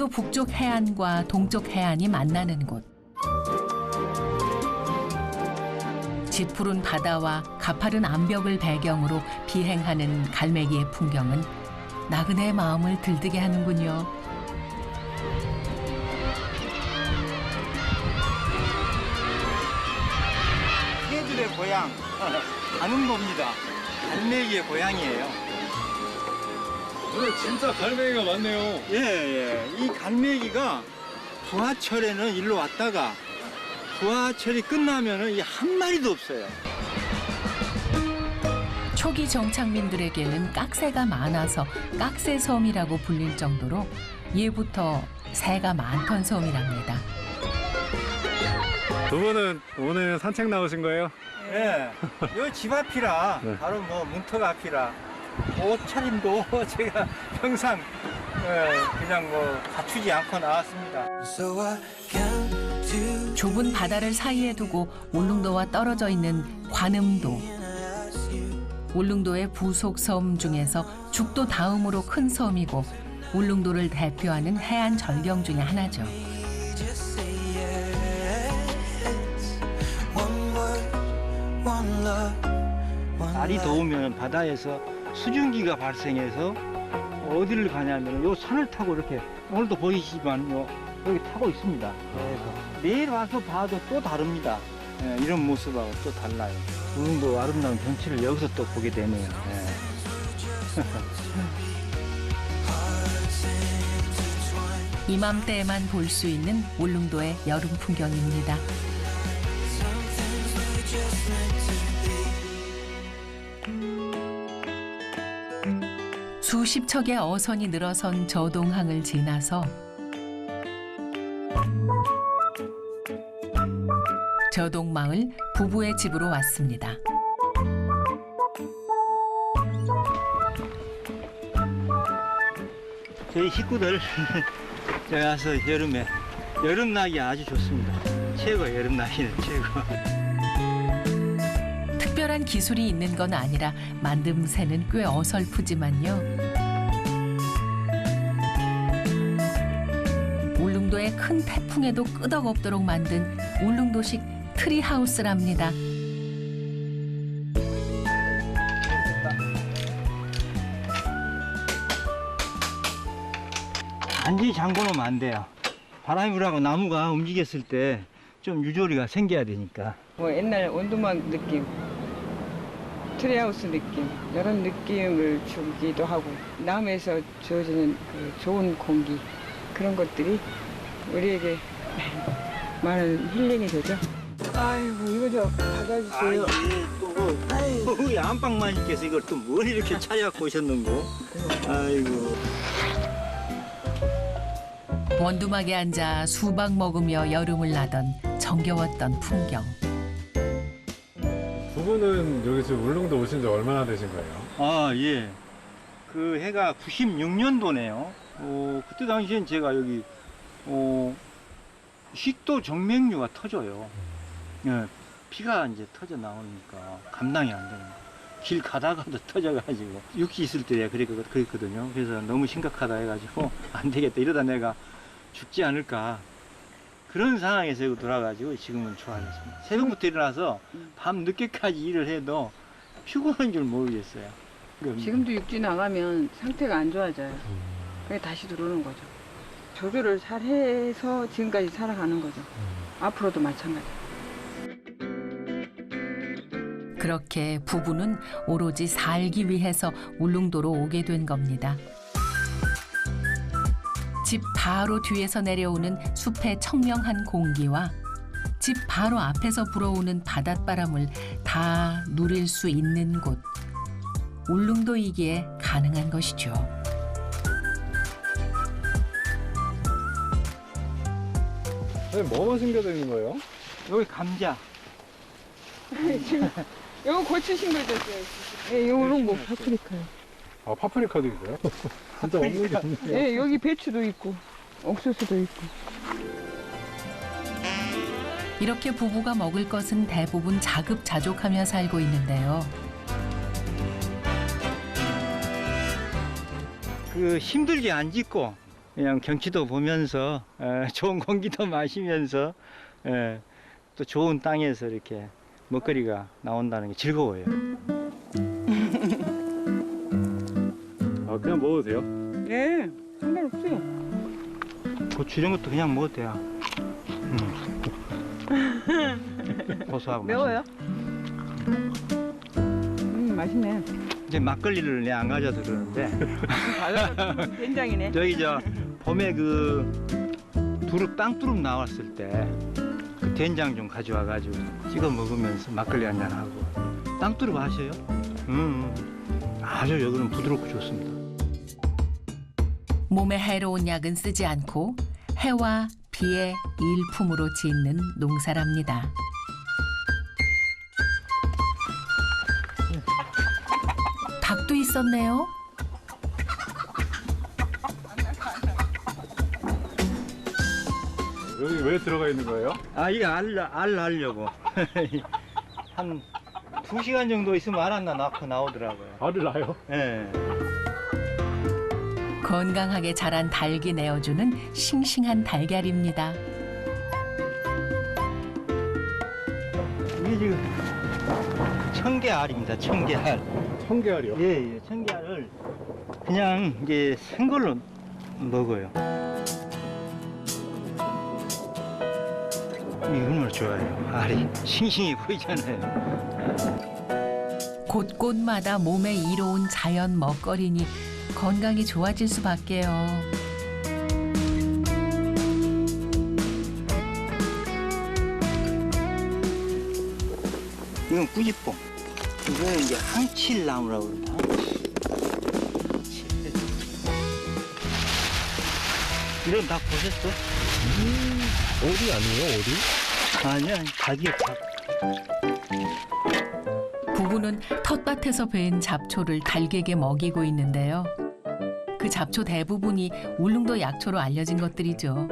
울릉도 북쪽 해안과 동쪽 해안이 만나는 곳. 짙푸른 바다와 가파른 암벽을 배경으로 비행하는 갈매기의 풍경은 나그네의 마음을 들뜨게 하는군요. 새들의 고향 안흥도입니다. 갈매기의 고향이에요. 오늘 진짜 갈매기가 많네요. 예, 예. 이 갈매기가 부하철에는 일로 왔다가 부하철이 끝나면은 이 한 마리도 없어요. 초기 정착민들에게는 깍새가 많아서 깍새섬이라고 불릴 정도로 예부터 새가 많던 섬이랍니다. 두 분은 오늘 산책 나오신 거예요? 예. 요 집 앞이라 네. 바로 뭐 문턱 앞이라 옷차림도 제가 평상 예, 그냥 뭐 갖추지 않고 나왔습니다. So I count to 좁은 바다를 사이에 두고 울릉도와 떨어져 있는 관음도. 울릉도의 부속 섬 중에서 죽도 다음으로 큰 섬이고 울릉도를 대표하는 해안 절경 중의 하나죠. 날이. 더우면 바다에서 수증기가 발생해서 어디를 가냐면 요 산을 타고 이렇게 오늘도 보이시지만 요 여기 타고 있습니다. 그래서 내일 와서 봐도 또 다릅니다. 예, 이런 모습하고 또 달라요. 울릉도 아름다운 경치를 여기서 또 보게 되네요. 예. 이맘때에만 볼 수 있는 울릉도의 여름 풍경입니다. 수십 척의 어선이 늘어선 저동항을 지나서 저동마을 부부의 집으로 왔습니다. 저희 식구들 저기 와서 여름에 여름 나기 아주 좋습니다. 최고 여름 나기는 최고. 특별한 기술이 있는 건 아니라 만듦새는 꽤 어설프지만요. 울릉도의 큰 태풍에도 끄덕없도록 만든 울릉도식 트리하우스랍니다. 완전히 잠궈 놓으면 안 돼요. 바람이 불하고 나무가 움직였을 때 좀 유조리가 생겨야 되니까. 뭐 옛날 원두막 느낌, 트리하우스 느낌 이런 느낌을 주기도 하고 남에서 주어지는 그 좋은 공기 그런 것들이 우리에게 많은 힐링이 되죠. 아이고 이거 좀 받아주세요. 또 우리 안방마님께서 이걸 또 뭘 이렇게 차려갖고 오셨는고? 아이고. 원두막에 앉아 수박 먹으며 여름을 나던 정겨웠던 풍경. 두 분은 여기 지금 울릉도 오신 지 얼마나 되신 거예요? 아, 예. 그 해가 96년도네요. 어, 그때 당시엔 제가 여기, 어, 식도 정맥류가 터져요. 예, 피가 이제 터져 나오니까 감당이 안 되는 거예요. 길 가다가도 터져가지고. 육지 있을 때 그랬거든요. 그래서 너무 심각하다 해가지고 안 되겠다. 이러다 내가 죽지 않을까. 그런 상황에서 여기 돌아가지고 지금은 좋아졌습니다. 새벽부터 일어나서 밤 늦게까지 일을 해도 피곤한 줄 모르겠어요. 지금도 육지 나가면 상태가 안 좋아져요. 그게 다시 들어오는 거죠. 조절을 잘 해서 지금까지 살아가는 거죠. 앞으로도 마찬가지. 그렇게 부부는 오로지 살기 위해서 울릉도로 오게 된 겁니다. 집 바로 뒤에서 내려오는 숲의 청명한 공기와 집 바로 앞에서 불어오는 바닷바람을 다 누릴 수 있는 곳. 울릉도이기에 가능한 것이죠. 선생님 뭐만 숨겨져 있는 거예요? 여기 감자. 지금 이거 고추 심겨졌어요. 예, 요런 거 파프리카요. 아 파프리카도 있어요? 진짜 없는 게 없네요. 예, 여기 배추도 있고 옥수수도 있고. 이렇게 부부가 먹을 것은 대부분 자급자족하며 살고 있는데요. 그 힘들게 안 짓고 그냥 경치도 보면서 에, 좋은 공기도 마시면서 에, 또 좋은 땅에서 이렇게 먹거리가 나온다는 게 즐거워요. 그냥 먹어도 돼요? 네, 상관없어요. 고추 이런 것도 그냥 먹어도 돼요. 음. 고소하고 매워요? 음, 맛있네. 맛있- 이제 막걸리를 내가 안 가져서 그러는데 된장이네. 저기 저 봄에 그 두릅 땅두릅 나왔을 때그 된장 좀 가져와 가지고 찍어 먹으면서 막걸리 한잔 하고 땅두릅 아세요? 음, 아주 여기는 부드럽고 좋습니다. 몸에 해로운 약은 쓰지 않고 해와 비의 일품으로 짓는 농사랍니다. 닭도 있었네요. 여기 왜 들어가 있는 거예요? 아 이게 알, 알 하려고 한 두 시간 정도 있으면 알 하나 낳고 나오더라고요. 알을 낳아요? 예. 건강하게 자란 닭이 내어주는 싱싱한 달걀입니다. 이게 지금 청개알입니다. 청개알. 청개알이요? 예, 예. 청개알을 그냥 이제 생걸로 먹어요. 이게 얼마나 좋아요. 알이 싱싱해 보이잖아요. 곳곳마다 몸에 이로운 자연 먹거리니 건강이 좋아질 수밖에요. 이건 꾸지뽕. 이거는 이제 항칠나무라고 그러나. 이런 닭 보셨어? 어디 아니에요, 어디? 아니야, 닭이야, 닭. 부부는 텃밭에서 베은 잡초를 닭에게 먹이고 있는데요. 그 잡초 대부분이 울릉도 약초로 알려진 것들이죠.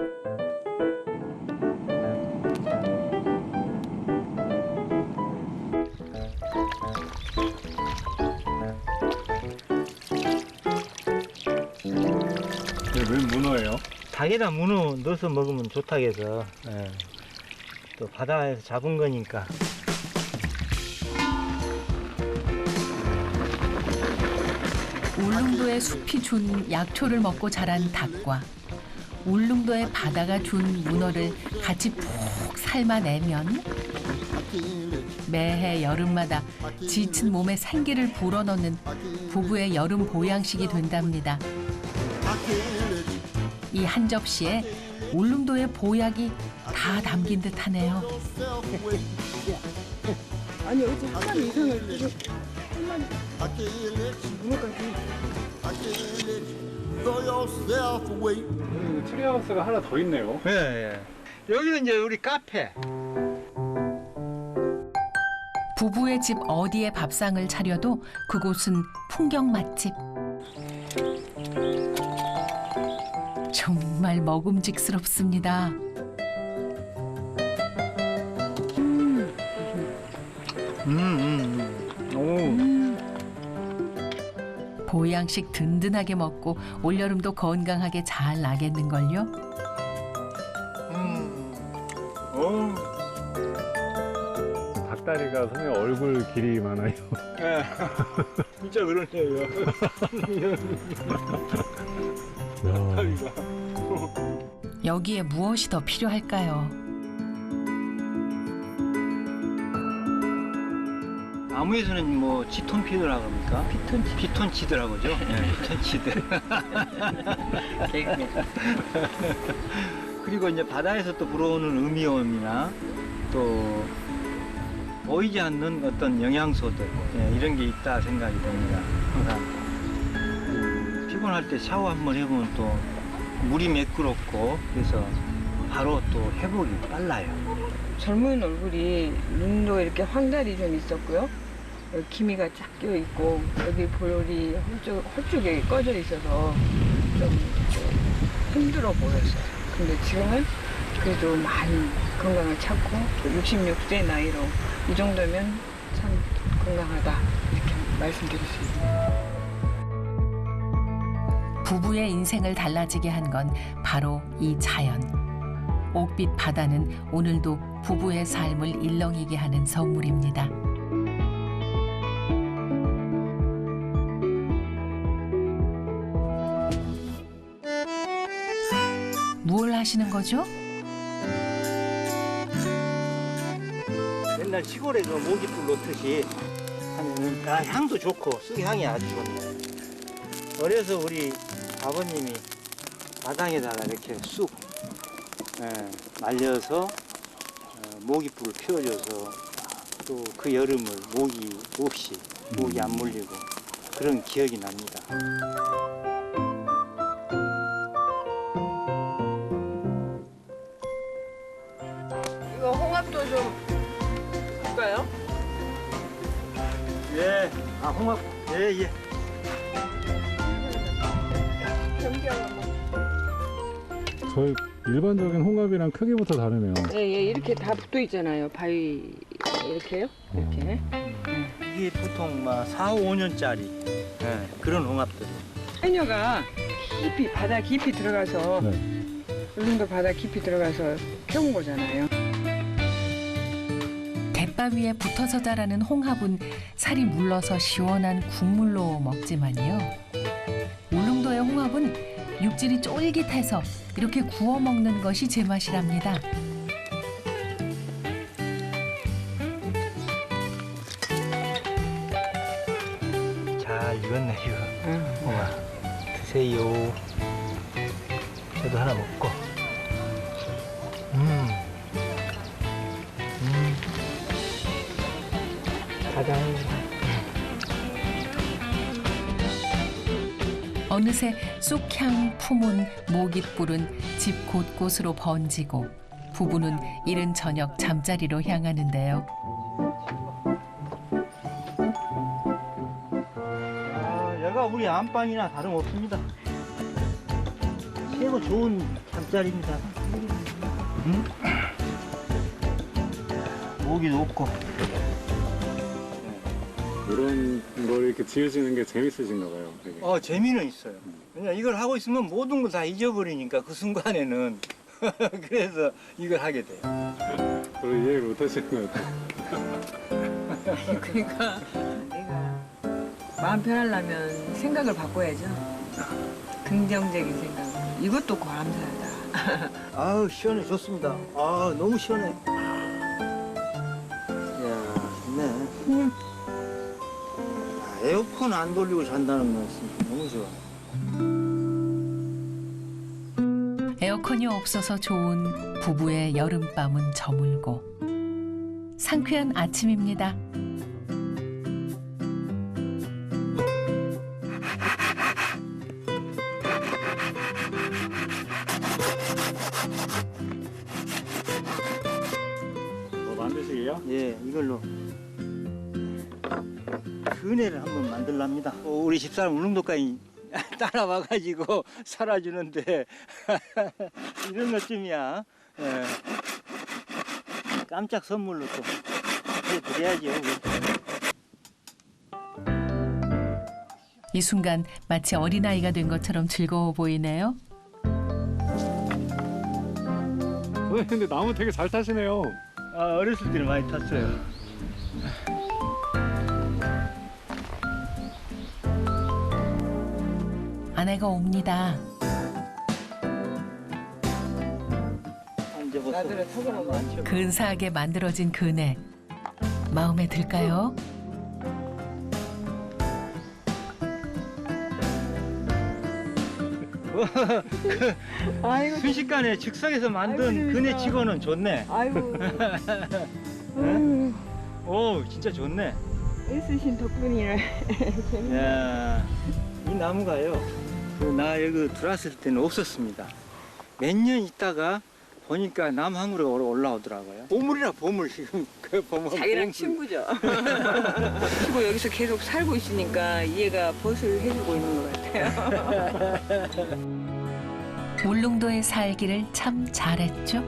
네, 웬 문어예요? 닭에다 문어 넣어서 먹으면 좋다 해서 예. 또 바다에서 잡은 거니까 숲이 준 약초를 먹고 자란 닭과 울릉도의 바다가 준 문어를 같이 푹 삶아내면 매해 여름마다 지친 몸에 생기를 불어넣는 부부의 여름 보양식이 된답니다. 이 한 접시에 울릉도의 보약이 다 담긴 듯하네요. 아니, 어제 한 이상을 이거 한 마리 문어까지. 음, 트리하우스가 하나 더 있네요. 예, 예. 여기는 이제 우리 카페 부부의 집 어디에 밥상을 차려도 그곳은 풍경 맛집. 정말 먹음직스럽습니다. 음, 음, 보양식 든든하게 먹고 올여름도 건강하게 잘 나겠는걸요? 음. 어. 닭다리가 선생님 얼굴 길이 많아요. 예. 진짜 그러네요. 야, 다리가. 여기에 무엇이 더 필요할까요? 나무에서는 뭐 지톤피드라고 합니까? 피톤치. 피톤치드라고 하죠. 예, 피톤치드. 그리고 이제 바다에서 또 불어오는 음이온이나 또 보이지 않는 어떤 영양소들 예, 이런 게 있다 생각이 듭니다. 항상 음, 피곤할 때 샤워 한번 해보면 또 물이 매끄럽고 그래서 바로 또 회복이 빨라요. 젊은 얼굴이 눈도 이렇게 황달이 좀 있었고요. 여기 기미가 쫙 껴 있고 여기 볼이 홀쭉, 홀쭉에 꺼져 있어서 좀, 좀 힘들어 보였어요. 근데 지금은 그래도 많이 건강을 찾고 66세 나이로 이 정도면 참 건강하다 이렇게 말씀드릴 수 있습니다. 부부의 인생을 달라지게 한 건 바로 이 자연. 옥빛 바다는 오늘도 부부의 삶을 일렁이게 하는 선물입니다. 하시는 거죠? 맨날 시골에서 모기불 놓듯이 하면은 아, 향도 좋고 쑥향이 아주 좋네. 어려서 우리 아버님이 마당에다가 이렇게 쑥 예, 말려서 어, 모기불을 피워줘서 또 그 여름을 모기 없이 모기 안 물리고 그런 기억이 납니다. 홍합도 좀 볼까요? 예, 아 홍합, 예 예. 저희 일반적인 홍합이랑 크기부터 다르네요. 예, 예, 이렇게 다 붙어 있잖아요. 바위 이렇게요? 이렇게. 이게 보통 막 4, 5년짜리 예, 그런 홍합들. 해녀가 깊이 바다 깊이 들어가서 네. 울릉도 바다 깊이 들어가서 캐온 거잖아요. 갯바 위에 붙어서 자라는 홍합은 살이 물러서 시원한 국물로 먹지만요. 울릉도의 홍합은 육질이 쫄깃해서 이렇게 구워 먹는 것이 제맛이랍니다. 잘 익었네 이거. 홍합 드세요. 저도 하나 먹고. 음. 음. 가장 어느새 쑥향 품은 모깃불은 집 곳곳으로 번지고 부부는 이른 저녁 잠자리로 향하는데요. 아, 얘가 우리 안방이나 다름없습니다. 최고 좋은 잠자리입니다. 음? 모기도 없고. 이런 걸 이렇게 지으시는 게 재밌으신가 봐요. 되게. 어, 재미는 있어요. 그냥 이걸 하고 있으면 모든 걸다 잊어버리니까 그 순간에는. 그래서 이걸 하게 돼요. 별로 이해를 못 하시는 것 같아요. 그러니까 내가 마음 편하려면 생각을 바꿔야죠. 긍정적인 생각. 이것도 감사하다. 아우, 시원해. 좋습니다. 아 너무 시원해. 아, 에어컨 안 돌리고 잔다는 건 진짜 너무 좋아. 에어컨이 없어서 좋은 부부의 여름밤은 저물고 상쾌한 아침입니다. 뭐 만드시게요? 예, 이걸로 그네를 한번 만들랍니다. 어, 우리 집사람 울릉도까지 따라와가지고 살아주는데 이런 것쯤이야. 예. 깜짝 선물로 또 해드려야죠. 이 순간 마치 어린아이가 된 것처럼 즐거워 보이네요. 선생님 근데 나무 되게 잘 타시네요. 아, 어렸을 때는 많이 탔어요. 아내가 옵니다. 근사하게 만들어진 그네. 마음에 들까요? 아이고, 순식간에 즉석에서 만든 아이고, 그네. 치고는 좋네. 아이고. 음, 오, 진짜 좋네. 애쓰신 덕분이네. 야, 이 나무가요. 그나 여기 들어왔을 때는 없었습니다. 몇 년 있다가 보니까 남항으로 올라오더라고요. 보물이라 보물 지금 그 보물. 자기랑. 친구죠. 그리고 여기서 계속 살고 있으니까 얘가 벗을 해주고 있는 것 같아요. 울릉도에 살기를 참 잘했죠.